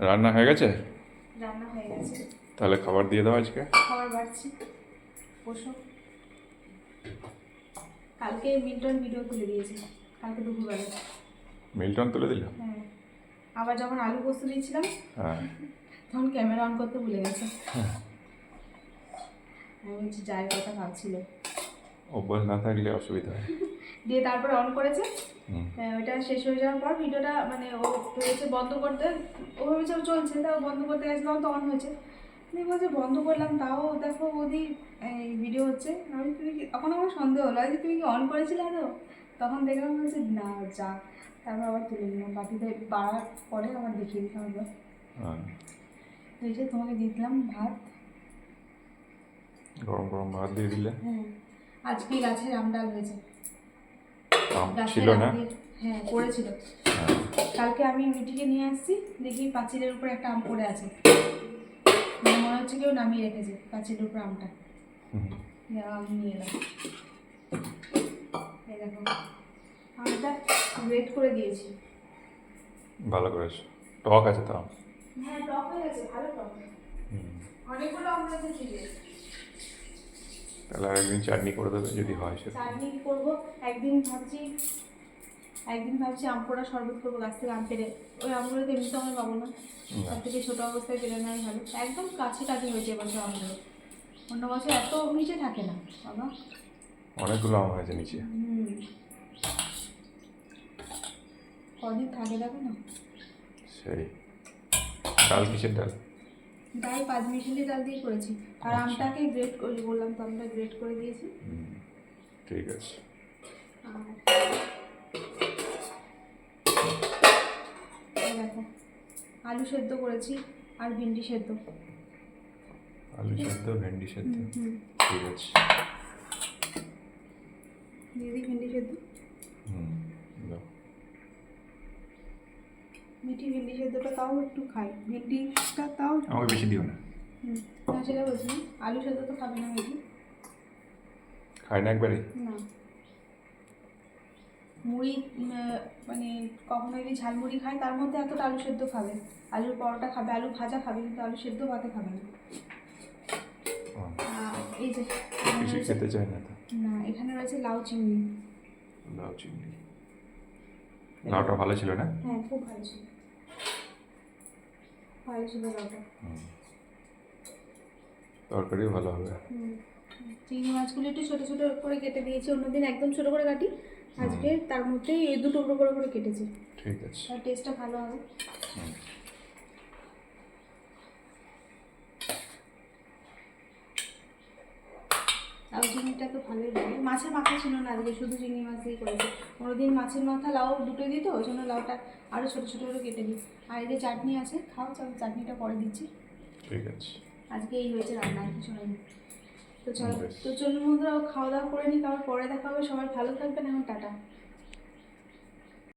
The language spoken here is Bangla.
রান্না হয়ে গেছে? রান্না হয়ে গেছে। তাহলে খাবার দিয়ে দাও আজকে। খাবার বাড়ছি। বসো। কালকে মিল্টন ভিডিও তুলে দিয়েছে। কালকে দুপুরবেলা। মিল্টন তুলে দিল? হ্যাঁ। আবার যখন আলু পোস্ত দিয়েছিলাম হ্যাঁ। তখন ক্যামেরা অন করতে ভুলে গেছে। আমি বলছি যাই কথা ভাবছিল। অভ্যাস না থাকলে অসুবিধা হয়। দিয়ে তারপরে অন করেছে। হ্যাঁ, ওইটা শেষ হয়ে যাওয়ার পর ভিডিওটা মানে ও ভেবেছে বন্ধ করতে ও ভেবেছে ও চলছে তাও বন্ধ করতে গেছিলাম তো অন হয়েছে। দিয়ে বলছে বন্ধ করলাম তাও দেখো বৌদি এই ভিডিও হচ্ছে। আমি তুমি কি তখন আমার সন্দেহ হলো যে তুমি কি অন করেছিলে আদৌ? তখন দেখলাম বলছে না যা। তারপর আবার তুলে নিলাম বাটিতে বাড়ার পরে আবার দেখিয়ে দিলাম একবার হ্যাঁ। তো এই যে তোমাকে দিলাম ভাত। গরম গরম ভাত দিয়ে দিলে? হ্যাঁ। আজকে গাছের আম ডাল হয়েছে। ছিল না? হ্যাঁ হ্যাঁ কালকে আমি মিটিকে নিয়ে আসছি দেখি পাঁচিলের উপর একটা আম পড়ে আছে। মানে মনে হচ্ছে কেউ নামিয়ে রেখেছে পাঁচিলের উপর আমটা। আমি নিয়ে এলাম। এই দেখো আমটা ওয়েট করে দিয়েছি। ভালো করেছ। টক আছে তো আম। হ্যাঁ টক হয়ে গেছে ভালো টক। অনেকগুলো আম ফ্রিজে। তাহলে আরেকদিন চাটনি করে দেবে যদি হয় সেটা চাটনি করব একদিন ভাবছি একদিন ভাবছি আম পোড়া শরবত করব গাছ থেকে আম পেরে ওই আমগুলো তো এমনিতে আমি পাবো না। তার থেকে ছোটো অবস্থায় পেরে নেওয়াই ভালো। একদম কাছে কাছে হয়েছে এবছর আমগুলো। অন্য বছর এত নিচে থাকে না বাবা। অনেকগুলো আম হয়েছে নিচে। কদিন থাকে দেখো না। সেই। ডাল কিসের ডাল? ডাল পাঁচ মিশালি ডাল দিয়ে করেছি। আর আমটাকে গ্রেট করে বললাম তো আমটা গ্রেট করে দিয়েছি। ঠিক আছে। আর আলু সেদ্ধ করেছি আর ভিন্ডি সেদ্ধ। আলু সেদ্ধ ভেন্ডি সেদ্ধ। ঠিক আছে। দিয়ে দিই ভিন্ডি সেদ্ধ। হুম। মিঠি ভিন্ডি সেদ্ধটা তাও একটু খাই। ভিন্ডিটা তাও আমাকে বেশি দিও না। হুম না সেটা বলছি আলু সেদ্ধ তো খাবে না মিঠি। খাই না একবারে? মুড়ি মানে কখনো যদি ঝালমুড়ি খায় তার মধ্যে এতটা আলু সেদ্ধ খাবে। আলুর পরোটা খাবে আলু ভাজা খাবে কিন্তু আলু সেদ্ধ ভাতে খাবে না। এই যে এখানে রয়েছে- খেতে চাই না না এখানে রয়েছে লাউ চিংড়ি। লাউ চিংড়ি। লাউটা ভালো ছিল না? হ্যাঁ খুব ভালো ছিল। ভালো ছিল লাউটা। তরকারিও ভালো হবে। চিংড়ি মাছগুলো একটু ছোটো ছোটো করে কেটে দিয়েছি। অন্যদিন একদম ছোটো করে কাটি। আজকে তার মধ্যেই এই দুটো টুকরো করে করে কেটেছি। ঠিক আছে। তার টেস্টটা ভালো হবে। লাউ চিংড়িটা তো ভালোই লাগে। মাছের মাথা ছিল না আজকে শুধু চিংড়ি মাছ দিয়ে করেছি। কোনোদিন মাছের মাথা লাউ দুটো দিত ওই জন্য লাউটা আরও ছোটো ছোটো করে কেটে দিই আর এই চাটনি আছে খাও চল চাটনিটা পরে দিচ্ছি। ঠিক আছে। আজকে এই হয়েছে রান্না কিছু হয়নি। তো চলো। তো চলুন বন্ধুরা খাওয়া দাওয়া করে নিই কারণ পরে দেখা হবে সবাই ভালো থাকবেন এখন টাটা